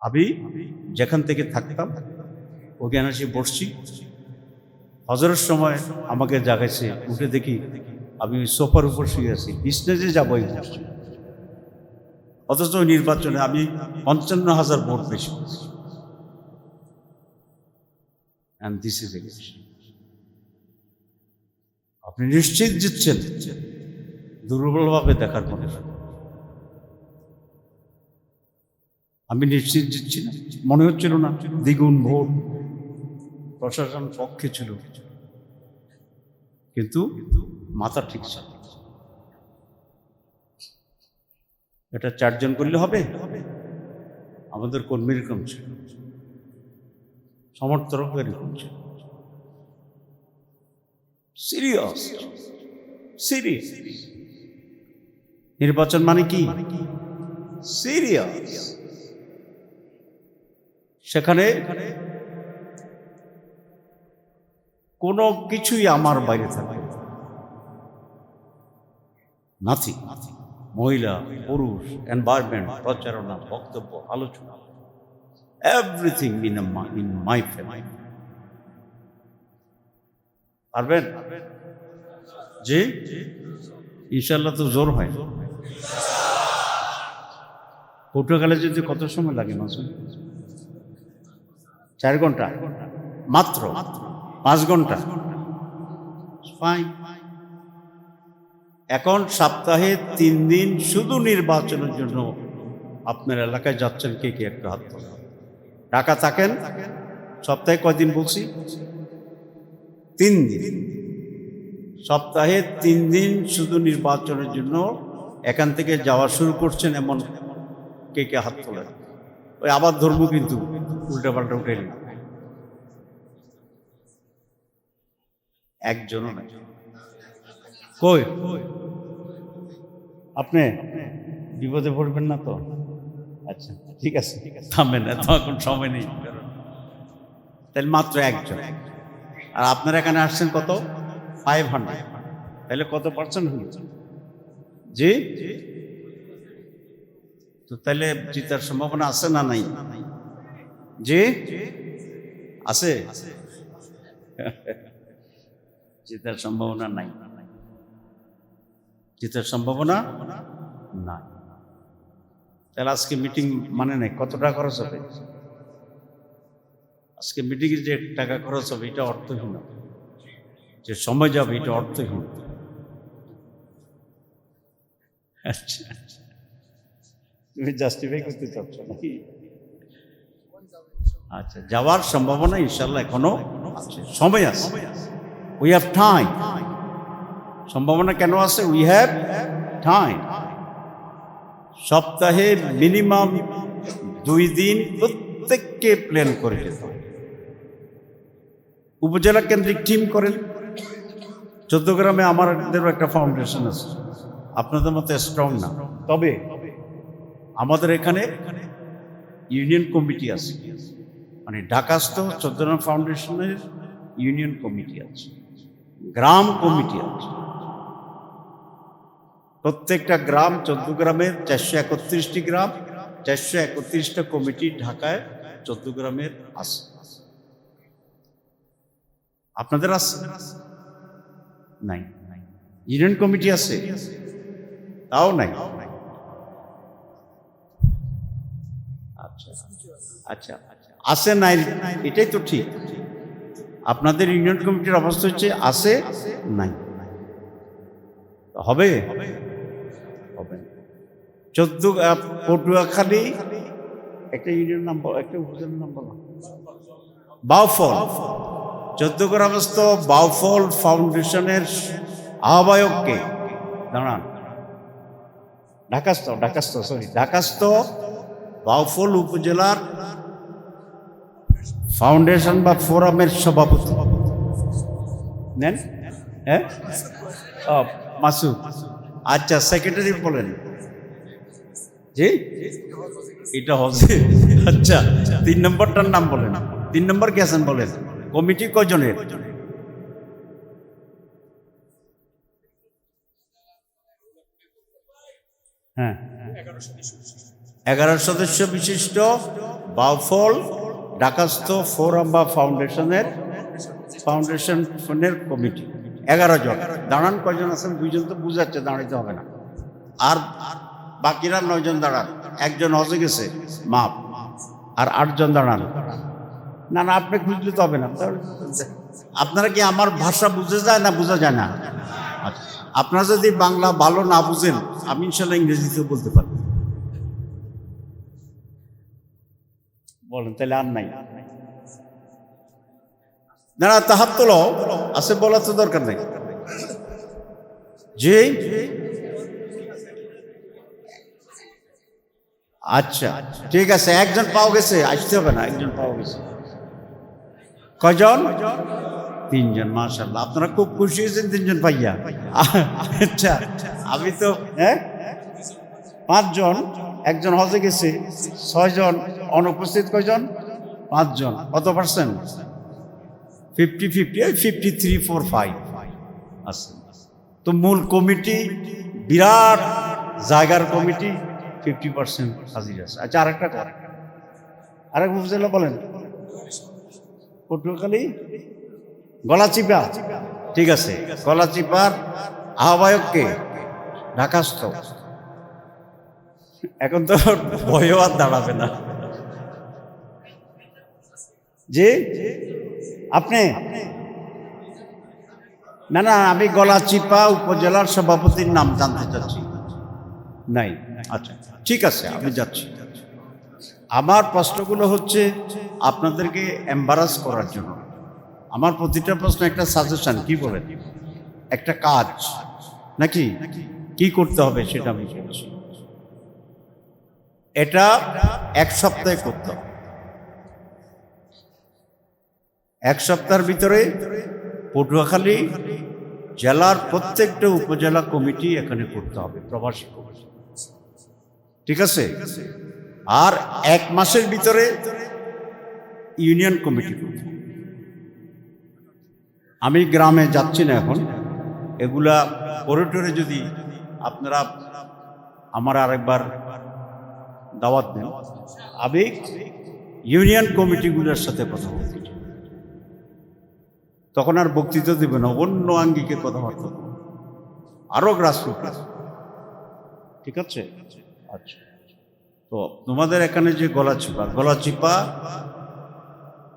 আমি যেখান থেকে থাকতাম, ওখানে এসে বসছি। হজরের সময় আমাকে জাগাইছে, উঠে দেখি আমি সোফার উপর শুয়ে আছি বিজনেসে যাব অথচ নির্বাচনে আমি পঞ্চান্ন হাজার ভোট পেয়েছি। আপনি নিশ্চিত জিতছেন। দুর্বলভাবে দেখার মনে আমি নিশ্চিত জিতছি না। মনে হচ্ছিল না, দ্বিগুণ ভোট প্রশাসন পক্ষে ছিল। কিন্তু মাথা ঠিক এটা চারজন করলে হবে? আমাদের কর্মীর কম ছিল। সমর্থক এরকম ছিল। Serious serious. নির্বাচন মানে কি? সিরিয়াস। সেখানে কোনো কিছুই আমার বাইরে থাকে নাথি মহিলা, পুরুষ এনভায়রনমেন্ট প্রচারণা, বক্তব্য, আলোচনা everything in in my family পারবেন? জি? ইনশাল্লাহ তো জোর হয়। পর্তুগালে যদি কত সময় লাগে মাসুল চার ঘণ্টা, মাত্র পাঁচ ঘণ্টা। ফাইন এখন সপ্তাহে তিন দিন শুধু নির্বাচনের জন্য আপনার এলাকায় যাচ্ছেন কে কে একটা হাত। ঢাকা থাকেন? সপ্তাহে কয়দিন বলছি? তিন দিন। সপ্তাহে তিন দিন শুধু নির্বাচনের জন্য এখান থেকে যাওয়া শুরু করছেন এমন কে কে হাত তোলেন? ওই আবার ধর্ম কিন্তু উল্টা পাল্টা উঠে। একজনও নাই। কই? আপনি? বিপদে পড়বেন না তো? আচ্ছা ঠিক আছে। থামবেন না তো এখন সময় নেই। তাহলে মাত্র একজন। আর আপনারা এখানে আসছেন কত? ফাইভ হান্ড্রেড তাহলে কত পার্সেন্ট হল? জি? তো তাহলে জিতার সম্ভাবনা আছে না নাই? জি? আছে? জিতার সম্ভাবনা নাই। জিতার সম্ভাবনা নাই। তাহলে আজকে মিটিং মানে নাই? কত টাকা খরচ হবে? আজকে মিটিংয়ে যে টাকা খরচ হবে এটা অর্থহীন। যে সময় যাবে এটা অর্থহীন। আচ্ছা তুমি জাস্টিফাই করতে চাচ্ছ নাকি? আচ্ছা যাওয়ার সম্ভাবনা ইনশাল্লাহ এখনও আছে। সময় আছে। উই হ্যাভ টাইম সম্ভাবনা কেন আছে? উই হ্যাভ টাইম সপ্তাহে মিনিমাম দুই দিন প্রত্যেককে প্ল্যান করে যেতে উপজেলা কেন্দ্রিক টিম করেন। চোদ্দগ্রামে আমাদেরও একটা ফাউন্ডেশন আছে। আপনাদের মতো স্ট্রং না? তবে আমাদের এখানে ইউনিয়ন কমিটি আছে। মানে ঢাকাস্থ চোদ্দগ্রাম ফাউন্ডেশনের ইউনিয়ন কমিটি আছে, গ্রাম কমিটি আছে। প্রত্যেকটা গ্রাম চোদ্দ গ্রামের চারশো একত্রিশটি গ্রাম, চারশো একত্রিশটা কমিটি ঢাকায় চোদ্দ গ্রামের আছে। আপনাদের আছে? নাই। ইউনিয়ন কমিটি আছে? তাও নাই। আচ্ছা আচ্ছা। আছে নাই, এটাই তো ঠিক। আপনাদের ইউনিয়ন কমিটির অবস্থা হচ্ছে আছে নাই। হবে? হবে। চোদ্দ পটুয়াখালী, একটা ইউনিয়ন নাম্বার, একটা উপজেলার নাম্বার বাউফল। চোদ্দ গ্রামস্থ বাউফল ফাউন্ডেশনের আহ্বায়ককে। দাঁড়ান। ঢাকাস্থ ঢাকাস্থ সরি ঢাকাস্থ বাউফল উপজেলার ফাউন্ডেশন বা ফোরামের সভাপতি। নেন হ্যাঁ ও, মাসুদ। আচ্ছা সেক্রেটারি বলেন। জি? এটা হবে। আচ্ছা তিন নম্বরটার নাম বলেন। তিন নম্বর কে আছেন বলেন? কমিটি কজনের? হ্যাঁ। এগারো সদস্য বিশিষ্ট। বাউফল ঢাকাস্থ ফোরাম বা ফাউন্ডেশনের ফাউন্ডেশন ফোনের কমিটি, এগারো জন। দাঁড়ান, কয়জন আছেন? দুইজন তো বুঝাচ্ছে, দাঁড়াইতে হবে না। আর বাকিরা নয়জন দাঁড়ান। একজন হজে গেছে মাপ আর আটজন দাঁড়ান। না না, আপনি খুঁজলে তো হবে না। আপনারা কি আমার ভাষা বুঝে যায় না বোঝা যায় না? আচ্ছা আপনারা যদি বাংলা ভালো না বুঝেন, আমি ইনশাল্লাহ ইংরেজিতেও বলতে পারব। বলেন, তাহলে আর নাই। না না, তাহার তো আছে বলার তো দরকার নাই। জি। আচ্ছা ঠিক আছে, একজন পাও গেছে, আসতে হবে না, একজন পাও গেছে। কজন তিনজন মাশাল্লাহ আপনারা খুব খুশি হয়েছেন তিনজন পাইয়া আচ্ছা আমি তো হ্যাঁ? পাঁচজন, একজন হজে গেছে, ছয়জন অনুপস্থিত কয়জন? পাঁচজন। কত percent fifty fifty fifty three four five আছে তো মূল কমিটি বিরাট জায়গার কমিটি ফিফটি পার্সেন্ট হাজির আছে। আচ্ছা আরেকটা কর আরেক উপজেলা বলেন। পটুয়াখালী? গলাচিপা? ঠিক আছে। গলাচিপার আহ্বায়ককে ঢাকাস্থ। এখন তো ভয়ও আর দাঁড়াবে না। জি? আপনি? না না আমি গলাচিপা উপজেলার সভাপতির নাম জানতে চাচ্ছি। নাই। আচ্ছা ঠিক আছে আমি যাচ্ছি। আমার প্রশ্নগুলো হচ্ছে আপনাদেরকে এম্বারাস করার জন্য। আমার প্রতিটা প্রশ্ন একটা সাজেশন কি বলেন? একটা কাজ। নাকি? কি করতে হবে সেটা আমি বলছি। এটা এক সপ্তাহে করতে হবে। এক সপ্তাহের ভিতরে পটুয়াখালী জেলার প্রত্যেকটা উপজেলা কমিটি এখানে করতে হবে, প্রবাসী কমিটি। ঠিক আছে? আর এক মাসের ভিতরে ইউনিয়ন কমিটি আমি গ্রামে যাচ্ছি না এখন। এগুলা করিডোরে যদি আপনারা আমার আরেকবার দাওয়াত দেন, আমি ইউনিয়ন কমিটিগুলোর সাথে কথা বলতে। তখন আর বক্তৃতা দেবে না, অন্য আঙ্গিকে কথাবার্তা। আরও গ্রাসরুট ঠিক আছে? আচ্ছা। তো তোমাদের এখানে যে গলাচিপা গলাচিপা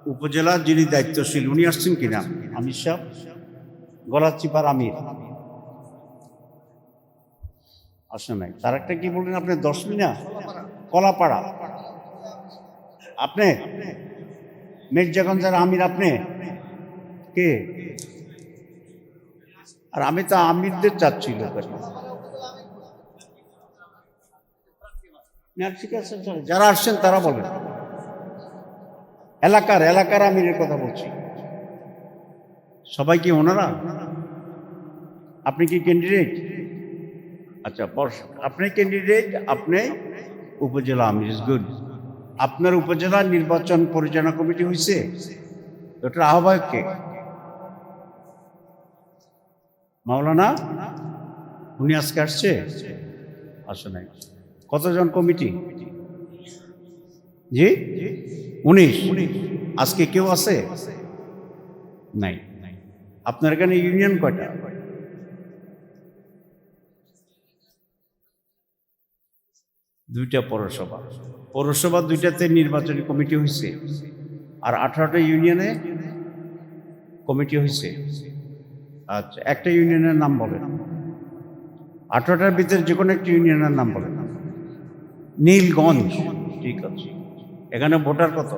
উপজেলার যিনি দায়িত্বশীল, উনি আসছেন কিনা? আমির সাহ গলাচিপার আমির। আসে নাই। তার একটা কি বললেন আপনি? দশ মিনা কলাপাড়া। আপনি? মির্জাগঞ্জের আমির আপনি? কে? আর আমি তো আমিরদের চাচ্ছি লোকের ঠিক আছে যারা আসছেন তারা বলেন। এলাকার এলাকার আমিরের কথা বলছি। সবাই কি ওনারা? আপনি কি ক্যান্ডিডেট আচ্ছা আপনি ক্যান্ডিডেট আপনি উপজেলা আমির গুড আপনার উপজেলা নির্বাচন পরিচালনা কমিটি হয়েছে ওটার আহ্বায়ক কে? মাওলানা, উনি আজকে আসছে? আসে নাই। কতজন কমিটি? জি? উনিশ। আজকে কেউ আছে? নাই। আপনার এখানে ইউনিয়ন কয়টা? দুইটা পৌরসভা। পৌরসভা দুইটাতে নির্বাচনী কমিটি হয়েছে। আর আঠারোটা ইউনিয়নে কমিটি হয়েছে। আচ্ছা একটা ইউনিয়নের নাম বলেন। আঠারোটার ভিতরে যে কোনো একটা ইউনিয়নের নাম বলেন। নীলগঞ্জ। ঠিক আছে। এখানে ভোটার কত?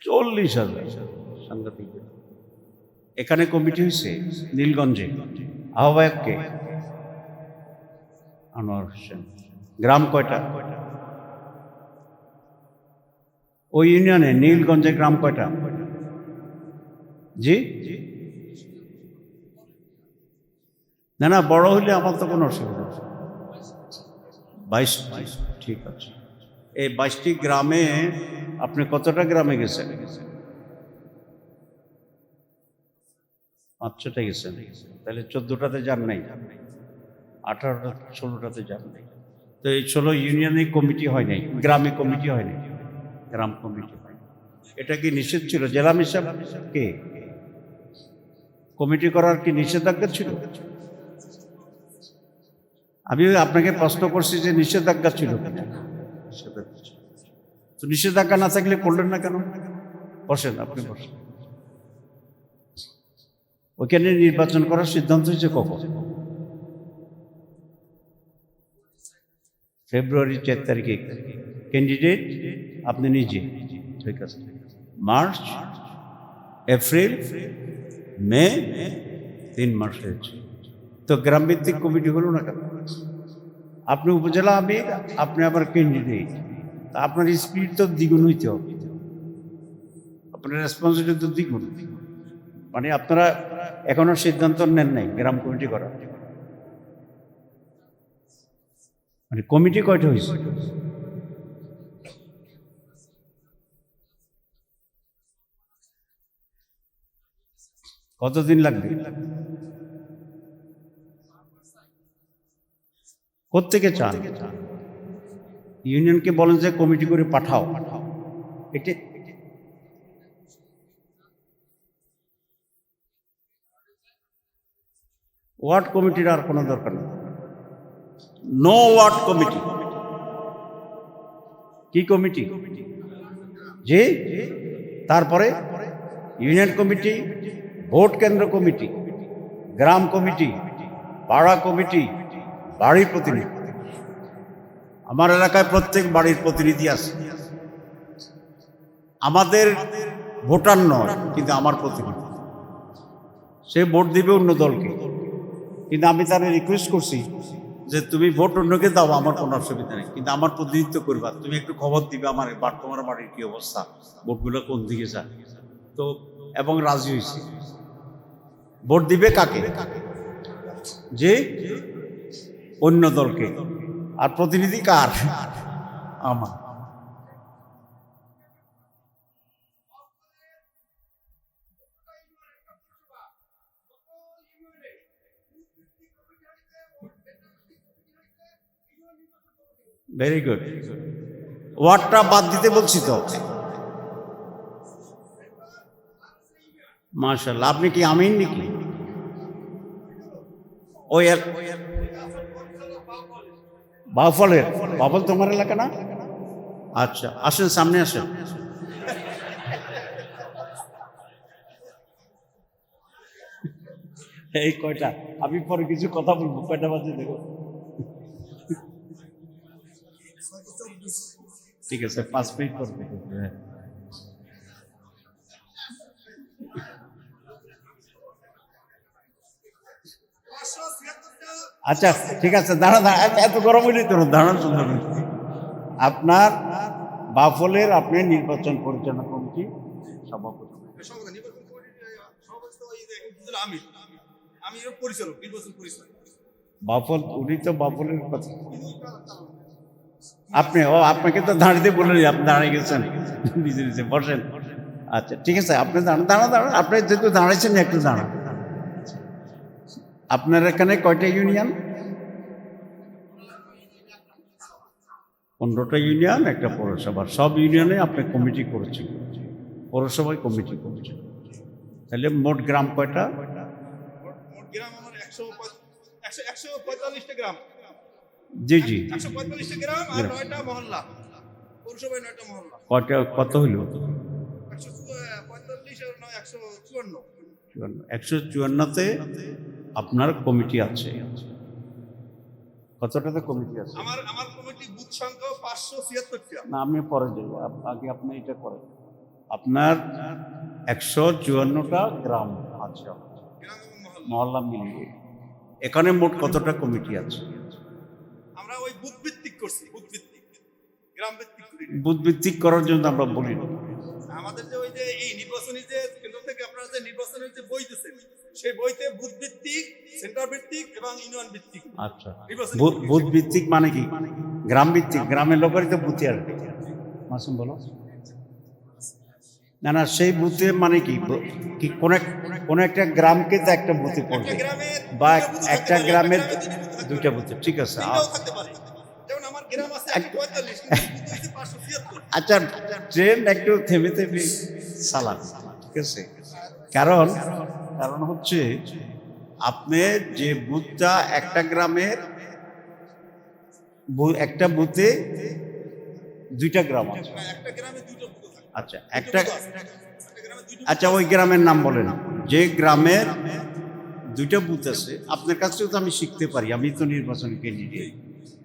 চল্লিশ হাজার। সাংঘাতিক। এখানে কমিটি হয়েছে নীলগঞ্জে। আহ্বায়ককে? আনোয়ার হোসেন। গ্রাম কয়টা? ওই ইউনিয়নে নীলগঞ্জে গ্রাম কয়টা? জি? না না, বড় হইলে আমার তো কোনো অসুবিধা। বাইশ ঠিক আছে। এই বাইশটি গ্রামে আপনি কতটা গ্রামে গেছেন? পাঁচশোটা গেছেন। তাহলে চোদ্দোটাতে যান নাই? আঠারোটা, ষোলোটাতে যান নাই। তো এই ষোলো ইউনিয়নে কমিটি হয় নাই? গ্রামে কমিটি হয় নাই? গ্রাম কমিটি হয় এটা কি নিষেধ ছিল? জেলা মিশন? কে? কমিটি করার কি নিষেধাজ্ঞা ছিল? আমি আপনাকে প্রশ্ন করছি যে নিষেধাজ্ঞা ছিল। তো নিষেধাজ্ঞা না থাকলে করলেন না কেন? বসেন, আপনি বসেন। ওইখানে নির্বাচন করার সিদ্ধান্ত হয়েছে কখন? ফেব্রুয়ারি চার তারিখে। ক্যান্ডিডেট আপনি নিজে। ঠিক আছে। মার্চ, এপ্রিল মে তিন মাস হয়েছে তো গ্রাম ভিত্তিক কমিটি হলো না কেন? আপনি উপজেলা আমির, আপনি আবার ক্যান্ডিডেট আপনার স্পিড তো দ্বিগুণ হইতে হবে। আপনার রেসপন্সিবিলিটি তো দ্বিগুণ। মানে আপনারা এখনও সিদ্ধান্ত নেন নাই গ্রাম কমিটি করার। মানে কমিটি কয়টা হয়েছে কতদিন লাগবে? কোথেকে চান? ইউনিয়নকে বলেন যে কমিটি করে পাঠাও। এটা ওয়ার্ড কমিটির আর কোনো দরকার নেই। No ward committee. কি কমিটি? জি তারপরে ইউনিয়ন কমিটি ভোট কেন্দ্র কমিটি, গ্রাম কমিটি, পাড়া কমিটি, বাড়ির প্রতিনিধি। আমার এলাকায় প্রত্যেক বাড়ির প্রতিনিধি আছে। আমাদের ভোটার নয়, কিন্তু আমার প্রতিনিধি। সে ভোট দিবে অন্য দলকে। কিন্তু আমি তার রিকোয়েস্ট করছি যে তুমি ভোট অন্যকে দাও, আমার কোনো অসুবিধা নেই। কিন্তু আমার প্রতিনিধিত্ব করবা। তুমি একটু খবর দিবে আমার তোমার বাড়ির কি অবস্থা, ভোটগুলো কোন দিকে যায়। তো, এবং রাজি হয়েছে। ভোট দিবে কাকে? যে অন্য দলকে। আর প্রতিনিধি কার? আমার। ভেরি গুড ওয়ার্ডটা বাদ দিতে বলছি তো? মাশাল্লাহ আপনি কি আমিন নাকি? ওই বাউফলের বাউফল তোমার এলাকা না? আচ্ছা আসেন সামনে আসেন। এই কয়টা? আমি পরে কিছু কথা বলব কয়টা বাজে দেখো। ঠিক আছে পাঁচ মিনিট পর দেখো। হ্যাঁ আচ্ছা ঠিক আছে দাঁড়া দাঁড়া এত- গরম হইলে তো দাঁড়ান সুন্দর আপনার বাফলের আপনি নির্বাচন পরিচালনা কমিটি সভাপতি। বাফল উনি তো বাফলের কথা। আপনি ও আপনাকে তো দাঁড়িয়ে বলে আপনি দাঁড়িয়ে গেছেন। নিজে নিজে বসেন। আচ্ছা ঠিক আছে আপনি দাঁড়ান দাঁড়ান দাঁড়ান আপনি যেহেতু দাঁড়াইছেন একটু দাঁড়ান। আপনার এখানে কয়টা ইউনিয়ন? পনেরোটা ইউনিয়ন একটা পৌরসভা। সব ইউনিয়নে আপনি কমিটি করেছেন। পৌরসভায় কমিটি করেছেন। তাহলে মোট গ্রাম কয়টা? জি জি। একশো পঁয়তাল্লিশটা গ্রাম আর নয়টা মহল্লা। পৌরসভায় নয়টা মহল্লা। কয়টা কত হইল? একশো চুয়ান্নতে আপনার কমিটি আছে। কতটাতে কমিটি আছে? আমার আমার কমিটি বুথ সংখ্যা পাঁচশো ছিয়াত্তরটা। না আপনি পরে আগে আপনি এটা করেন। আপনার একশো চুয়ান্নটা গ্রাম আছে মহল্লা মিলিয়ে। এখানে মোট কতটা কমিটি আছে? আমরা ওই বুথ ভিত্তিক করছি বুথ ভিত্তিক। গ্রাম ভিত্তিক করি। বুথ ভিত্তিক করার জন্য আমরা বলি। আমাদের যে ওই যে এই নির্বাচনী যে কেন্দ্র থেকে আপনারা যে নির্বাচনের যে বই দিচ্ছেন সেই বইতে বুথ ভিত্তিক সেন্টার ভিত্তিক এবং ইউনিয়ন ভিত্তিক আচ্ছা বুথ- ভিত্তিক মানে কি? গ্রাম ভিত্তিক গ্রামের লোকেরই তো বুথে আসবে মাসুম বলো। না না সেই বুথে মানে কি? কি কোন কোন একটা গ্রামকে তো একটা বুথে পড়বে বা একটা গ্রামের দুইটা। বুথে ঠিক আছে তিনটাও আ- থাকতে পারে। যেমন আমার গ্রাম আছে একশো পঁয়তাল্লিশ কিন্তু বুথ হচ্ছে পাঁচশো ছিয়াত্তর। আচ্ছা ট্রেন একটু থেমে থেমে চালান ঠিক আছে। কারণ কারণ হচ্ছে আপনি যে বুথটা একটা গ্রামের একটা বুথে দুইটা গ্রাম আছে। আচ্ছা একটা আচ্ছা ওই গ্রামের নাম বলেন। যে গ্রামের দুইটা বুথ আছে, আপনার কাছ থেকে তো আমি শিখতে পারি, আমি তো নির্বাচন ক্যান্ডিডেট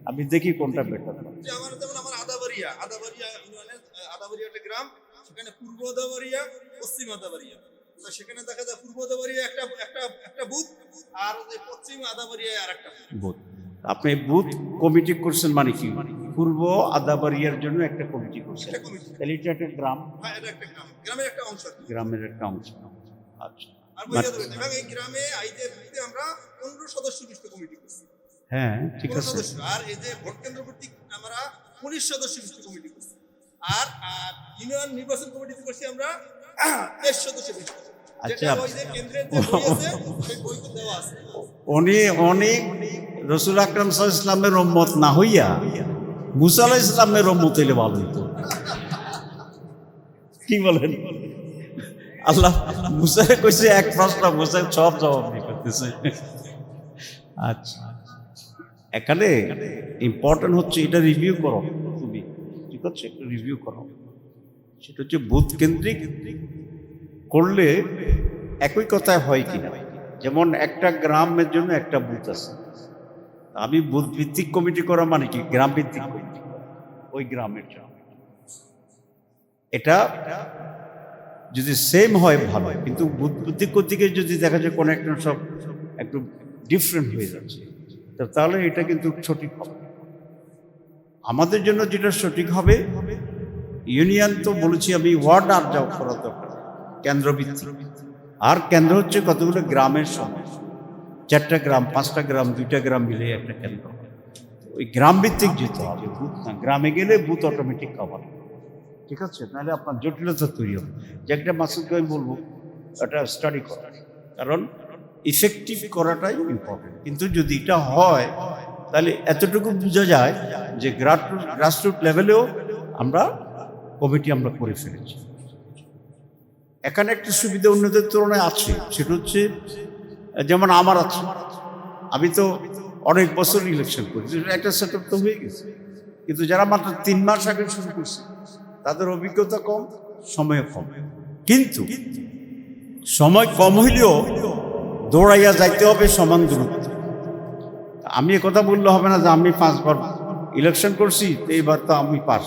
আমি দেখি কোনটা বেটার আমার যেমন আমার আদাবাড়িয়া আদাবাড়িয়া ইউনিয়নের, আদাবাড়িয়া একটা গ্রাম, সেখানে পূর্ব আদাবাড়িয়া, পশ্চিম আদাবাড়িয়া। তো সেখানে দেখা যায় পূর্ব আদাবাড়িয়া একটা একটা একটা বুথ আর যে পশ্চিম আদাবাড়িয়া আর একটা বুথ। আপনি বুথ কমিটি করছেন মানে কি? পূর্ব আদাবাড়িয়ার জন্য একটা কমিটি করছেন। তাহলে এটা একটা গ্রাম। হ্যাঁ এটা একটা গ্রাম। গ্রামের একটা অংশ। গ্রামের একটা অংশ। আচ্ছা। আর বোঝা যাবে এবং এই গ্রামে যে বুথে আমরা পনেরো সদস্য বিশিষ্ট কমিটি করছি। হ্যাঁ ঠিক আছে। আর এই যে ভোট কেন্দ্র ভিত্তিক আমরা উনিশ সদস্য বিশিষ্ট কমিটি করছি। আর ইউনিয়ন নির্বাচন কমিটিতে করছি আমরা তেইশ সদস্য বিশিষ্ট আচ্ছা। উনি অনেক রসুল আকরাম ইসলামের উম্মত না হইয়া মুসা ইসলামের উম্মত হইলে ভালো হইতো। কি বলেন? আল্লাহ মুসারে কইছে এক প্রশ্ন মুসা সব জবাব করতেছে। আচ্ছা। এখানে ইম্পর্টেন্ট হচ্ছে এটা রিভিউ করো। তুমি ঠিক আছে? রিভিউ করো। সেটা হচ্ছে বুথ কেন্দ্রিক করলে একই কথায় হয় কিনা যেমন একটা গ্রামের জন্য একটা বুথ আছে। আমি বুথ ভিত্তিক কমিটি করা মানে কি? গ্রাম ভিত্তিক কমিটি। ওই গ্রামের জন্য। এটা যদি সেম হয়, ভালো হয়। কিন্তু ভিত্তিক কর্তৃকে যদি দেখা যায় কোনো একটা সব একটু ডিফারেন্ট হয়ে যাচ্ছে তাহলে এটা কিন্তু সঠিক হবে। আমাদের জন্য যেটা সঠিক হবে ইউনিয়ন তো বলেছি আমি ওয়ার্ড আর যাও করা কেন্দ্রভিত্তিক আর কেন্দ্র হচ্ছে কতগুলো গ্রামের সময় চারটা গ্রাম, পাঁচটা গ্রাম, দুইটা গ্রাম মিলে একটা কেন্দ্র। ওই গ্রাম ভিত্তিক যেতে হবে বুথ না, গ্রামে গেলে বুথ অটোমেটিক কভার ঠিক আছে? নাহলে আপনার জটিলতা তৈরি হবে। যে একটা মাসুদকে আমি বলব এটা স্টাডি করা। কারণ ইফেক্টিভ করাটাই ইম্পর্টেন্ট কিন্তু যদি এটা হয়, তাহলে এতটুকু বোঝা যায় যে গ্রাসরুট লেভেলেও আমরা কমিটি আমরা করে ফেলেছি। এখানে একটা সুবিধা অন্যদের তুলনায় আছে, সেটা হচ্ছে, যেমন আমার আছে। আমি তো অনেক বছর ইলেকশন করেছি একটা সেট তো হয়ে গেছে। কিন্তু যারা মাত্র তিন মাস আগে শুরু করছে, তাদের অভিজ্ঞতা কম, সময় কম। কিন্তু সময় কম হইলেও দৌড়াইয়া যাইতে হবে সমান দূরত্ব। আমি কথা বললে হবে না যে আমি পাঁচবার ইলেকশন করছি, এইবার তো আমি পাস।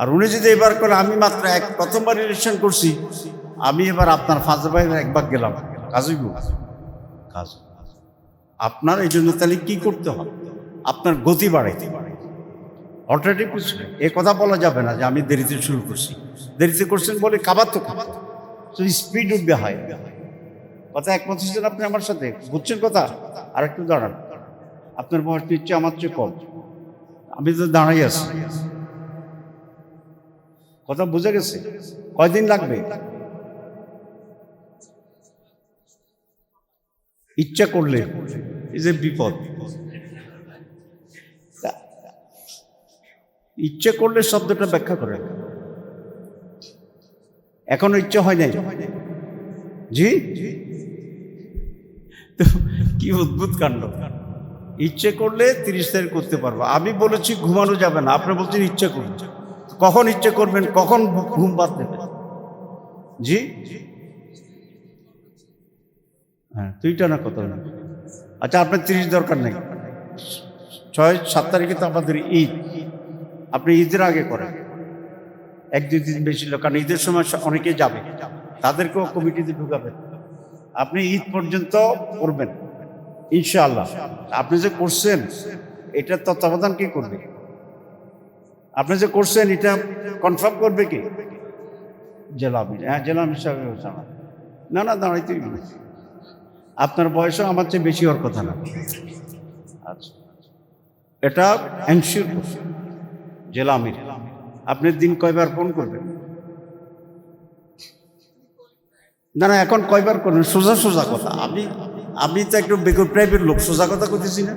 আর উনি যদি এবার করে, আমি মাত্র এক, প্রথমবার ইলেকশন করছি, আমি এবার আপনার ফাঁস বাইরে একবার গেলাম। কাজই কাজ আপনার এই জন্য তাহলে কি করতে হবে? আপনার গতি বাড়াইতে অল্টারনেটিভ কিছু এ কথা বলা যাবে না যে আমি দেরিতে শুরু করছি। দেরিতে করছেন বলে কাবার তো কাবার। তো স্পিড উঠবে হয়। কথা একমত হচ্ছেন আপনি আমার সাথে? বুঝছেন কথা? আর একটু দাঁড়ান। আপনার বয়স নিচ্ছে আমার চেয়ে কম। আমি তো দাঁড়াই আছি। কথা বুঝে গেছে? কয়দিন লাগবে? ইচ্ছা করলে। এই যে বিপদ। ইচ্ছে করলে শব্দটা ব্যাখ্যা করে। এখনও ইচ্ছে হয় নাই? জি? তো কি অদ্ভুত কাণ্ড। ইচ্ছে করলে তিরিশ তারিখ করতে পারব। আমি বলেছি ঘুমানো যাবে না। আপনি বলছেন ইচ্ছে করুন। কখন ইচ্ছে করবেন, কখন ঘুম বাদ দেবেন জি? হ্যাঁ তুইটা না কত? না আচ্ছা আপনার তিরিশ দরকার নেই। ছয়, সাত তারিখে তো আমাদের ঈদ। আপনি ঈদের আগে করেন। এক, দুই দিন বেশি লোক, কারণ ঈদের সময় অনেকে যাবে। তাদেরকেও কমিটিতে ঢুকাবেন। আপনি ঈদ পর্যন্ত করবেন, ইনশাআল্লাহ। আপনি যে করছেন এটার তত্ত্বাবধান কে করবে? আপনি যে করছেন, এটা কনফার্ম করবে কি? জেলা হ্যাঁ জেলা জানা না না, দাঁড়াইতেই। আপনার বয়সও আমার চেয়ে বেশি হওয়ার কথা না। আচ্ছা এটা এনশিওর করছে। জেলা আমির আপনি দিন কয়বার ফোন করবেন? না না, এখন কয়বার করবেন? সোজা সোজা কথা। আমি আমি তো একটু বেগুন টাইপের লোক, সোজা কথা করতেছি না।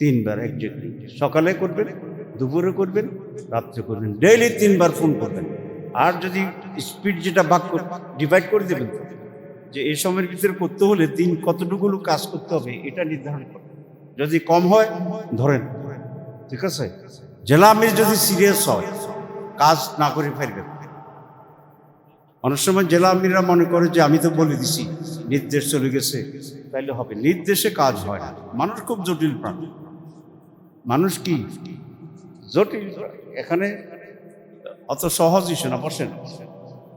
তিনবার একজাক্টলি সকালে করবেন? দুপুরে করবেন, রাত্রে করবেন। ডেইলি তিনবার ফোন করবেন। আর যদি স্পিড যেটা ভাগ ডিভাইড করে দেবেন, যে এই সময়ের ভিতরে করতে হলে তিন কতটুকু কাজ করতে হবে, এটা নির্ধারণ করবেন। যদি কম হয়, ধরেন, ঠিক আছে? জেলা আমির যদি সিরিয়াস হয়, কাজ না করে ফেলবেন। অনেক সময় জেলা আমিররা মনে করে যে, আমি তো বলে দিছি, নির্দেশ চলে গেছে। তাইলে হবে। নির্দেশে কাজ হয় না। মানুষ খুব জটিল প্রাণী। মানুষ কি? জটিল। এখানে অত সহজ ইস্যু না, বসেন।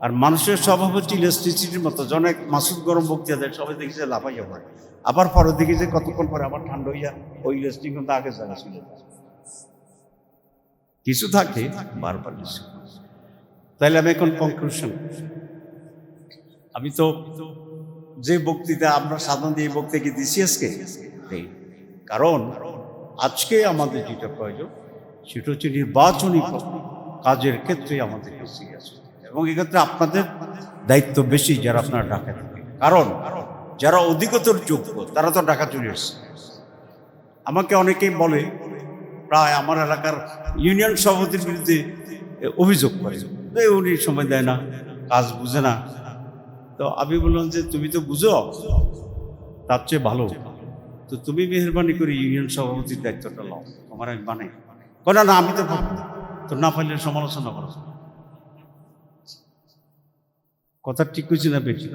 আর মানুষের স্বভাব হচ্ছে ইলেকট্রিসিটির মতো। জনেক মাসুদ গরম বক্তৃতা দেয় সবাই দেখেছে লাফাইয়া পড়ে। আবার পরের দিকে যে কতক্ষণ পরে আবার ঠান্ডা হইয়া ওই ইলেকট্রিক কিন্তু আগে জায়গা ছিল। কিছু থাকে, বারবার কিছু। তাইলে আমি এখন কনক্লুশন আমি তো যে বক্তৃতা আমরা সাধারণত এই বক্তৃতা কি দিছি আজকে কারণ আজকে আমাদের যেটা প্রয়োজন সেটা হচ্ছে নির্বাচনী কাজের ক্ষেত্রে আমাদের সিরিয়াস এবং এক্ষেত্রে আপনাদের দায়িত্ব বেশি যারা আপনারা ঢাকা থাকে কারণ যারা অধিকতর যোগ্য, তারা তো ঢাকা চলে এসছে। আমাকে অনেকেই বলে, প্রায় আমার এলাকার ইউনিয়ন সভাপতির বিরুদ্ধে অভিযোগ করে। উনি সময় দেয় না, কাজ বুঝে না। তো আমি বললাম যে, তুমি তো বুঝো, তার চেয়ে ভালো। তো তুমি মেহরবানি করে ইউনিয়ন সভাপতির দায়িত্বটা লাও আমার আমি মানে না না, আমি তো। তো না পারলে সমালোচনা করো। কথা ঠিক কইছি না বেশি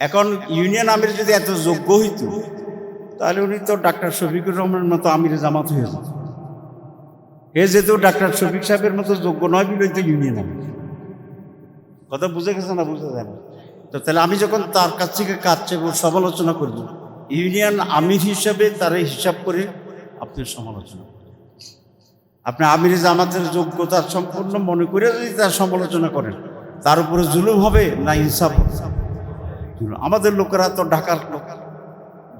এখন ইউনিয়ন আমির যদি এত যোগ্য হইত, তাহলে উনি তো ডাক্তার শফিকুর রহমানের মতো আমির জামাত হয়ে যেত। এ যেহেতু ডাক্তার শফিক সাহেবের মতো যোগ্য নয় বলে তো ইউনিয়ন আমির। কথা বুঝে গেছে না বুঝে যায় না? তো তাহলে আমি যখন তার কাছ থেকে কাজ সমালোচনা করব, ইউনিয়ন আমির হিসাবে তার হিসাব করে আপনি সমালোচনা করবেন আপনি আমির জামাতের যোগ্যতা সম্পূর্ণ মনে করে যদি তার সমালোচনা করেন, তার উপরে জুলুম হবে না ইনসাফ? আমাদের লোকেরা তো ঢাকার লোক,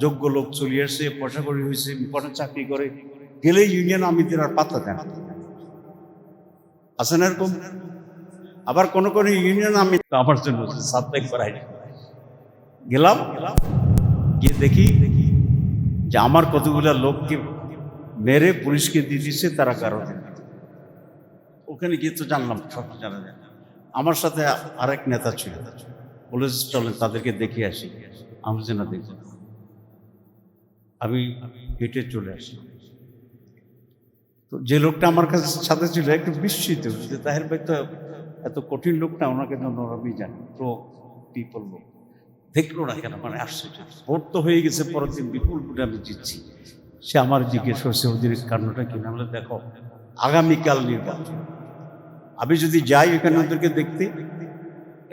যোগ্য লোক চলে আসছে পয়সা করি হয়েছে ইম্পর্টেন্ট চাকরি করে গেলে ইউনিয়ন আমিদের আর পাত্তা দেন না। আছে না এরকম আবার কোন কোন ইউনিয়ন আমি আমার জন্য সাবস্ক্রাইব করাই গেলাম, গিয়ে দেখি যে আমার কতগুলা লোককে মেরে পুলিশকে দিয়ে দিচ্ছে তারা কারণে ওখানে গিয়ে তো জানলাম, সব জানা আমার সাথে আরেক নেতা ছিল বলে চলেন তাদেরকে দেখে আসি। আমি যেন দেখি। আমি হেঁটে চলে আসি। তো যে লোকটা আমার কাছে সাথে ছিল, একটু বিস্মিত। যে তাহের ভাই তো এত কঠিন লোক না, ওনাকে তো আমি জানি প্রো পিপল লোক। দেখল না কেন মানে আশ্চর্য। ভোট তো হয়ে গেছে, পরের দিন বিপুল ভোটে আমি জিতছি। সে আমার জিজ্ঞেস করছে ওদের কারণটা কি? না দেখো, আগামীকাল নির্বাচন। আমি যদি যাই ওখানে ওদেরকে দেখতে,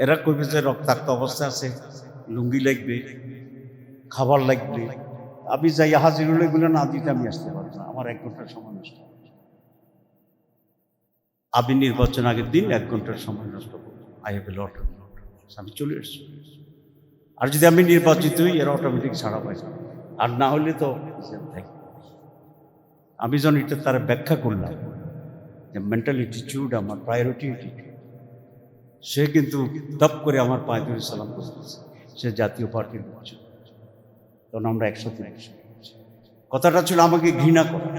এরা কইবে যে রক্তাক্ত অবস্থা আছে, লুঙ্গি লাগবে, খাবার লাগবে। আমি যাই, হাজির হলে এগুলো না দিতে আমি আসতে পারব না। আমার এক ঘণ্টার সময় নষ্ট। আমি নির্বাচন আগের দিন এক ঘণ্টার সময় নষ্ট করব। আই হ্যাভ এ লট আমি চলে এসছি আর যদি আমি নির্বাচিত হই, এরা অটোমেটিক ছাড়া পাই আর না হলে তো থাকি আমি যখন এটা তারা ব্যাখ্যা করলাম যে মেন্টাল অ্যাটিটিউড আমার প্রায়োরিটি অ্যাটিটিউড সে কিন্তু দপ করে আমার পায়ে ধরে সালাম করতেছে। সে জাতীয় পার্টির লোক তখন আমরা একসাথে একসাথে কথাটা ছিল আমাকে ঘৃণা করে।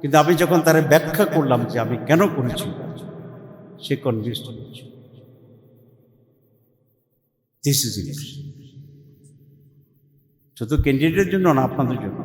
কিন্তু আমি যখন তারা ব্যাখ্যা করলাম যে আমি কেন করেছি, সে কনভিন্স হয়েছে দিস ইজ শুধু ক্যান্ডিডেটের জন্য না, আপনাদের জন্য।